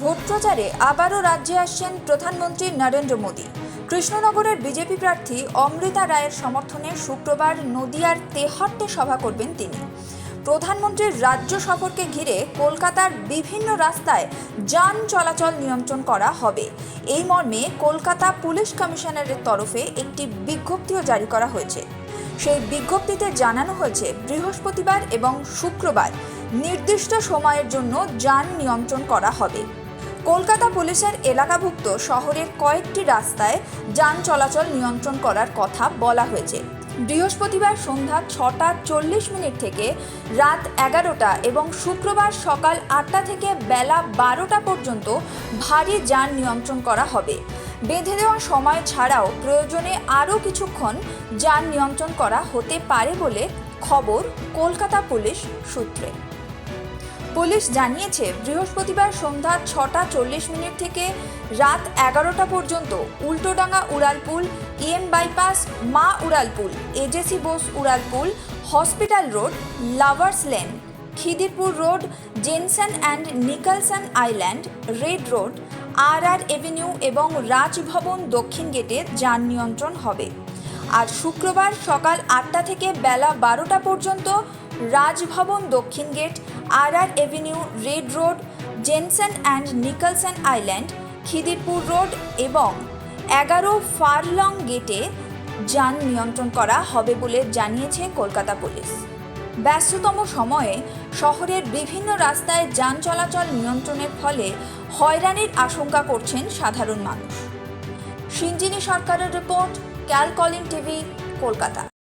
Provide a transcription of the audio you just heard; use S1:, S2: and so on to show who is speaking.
S1: Vote প্রচারে আবারও রাজ্যে আসছেন প্রধানমন্ত্রী নরেন্দ্র মোদী। কৃষ্ণনগরের বিজেপি প্রার্থী অমৃতা রায়ের সমর্থনে শুক্রবার নদিয়ার তেহট্টে সভা করবেন তিনি। প্রধানমন্ত্রীর রাজ্য সফরকে ঘিরে কলকাতার বিভিন্ন রাস্তায় যান চলাচল নিয়ন্ত্রণ করা হবে। এই মর্মে কলকাতা পুলিশ কমিশনারের তরফে একটি বিজ্ঞপ্তিও জারি করা হয়েছে। সেই বিজ্ঞপ্তিতে জানানো হয়েছে, বৃহস্পতিবার এবং শুক্রবার নির্দিষ্ট সময়ের জন্য যান নিয়ন্ত্রণ করা হবে। কলকাতা পুলিশের এলাকাভুক্ত শহরের কয়েকটি রাস্তায় যান চলাচল নিয়ন্ত্রণ করার কথা বলা হয়েছে। বৃহস্পতিবার সন্ধ্যা ছটা চল্লিশ মিনিট থেকে রাত এগারোটা এবং শুক্রবার সকাল আটটা থেকে বেলা বারোটা পর্যন্ত ভারী যান নিয়ন্ত্রণ করা হবে। বেঁধে দেওয়া সময় ছাড়াও প্রয়োজনে আরও কিছুক্ষণ যান নিয়ন্ত্রণ করা হতে পারে বলে খবর কলকাতা পুলিশ সূত্রে। পুলিশ জানিয়েছে, বৃহস্পতিবার সন্ধ্যা ছটা চল্লিশ মিনিট থেকে রাত এগারোটা পর্যন্ত উল্টোডাঙ্গা উড়ালপুল এম বাইপাস, মা উড়ালপুল, AJC Bose উড়ালপুল, Hospital Road, Lovers Lane, Khidirpur Road, Jenson and Nicholson Island, Red Road, R R Avenue এবং রাজভবন দক্ষিণ গেটে যান নিয়ন্ত্রণ হবে। আর শুক্রবার সকাল আটটা থেকে বেলা বারোটা পর্যন্ত রাজভবন, দক্ষিণ gate, R R Avenue, Red Road, Jenson and Nicholson Island, Khidirpur Road এবং এগারো ফারলং গেটে যান নিয়ন্ত্রণ করা হবে বলে জানিয়েছে কলকাতা পুলিশ। ব্যস্ততম সময়ে শহরের বিভিন্ন রাস্তায় যান চলাচল নিয়ন্ত্রণের ফলে হয়রানির আশঙ্কা করছেন সাধারণ মানুষ। সিঞ্জিনী সরকারের রিপোর্ট ক্যাল কলিং টিভি, কলকাতা।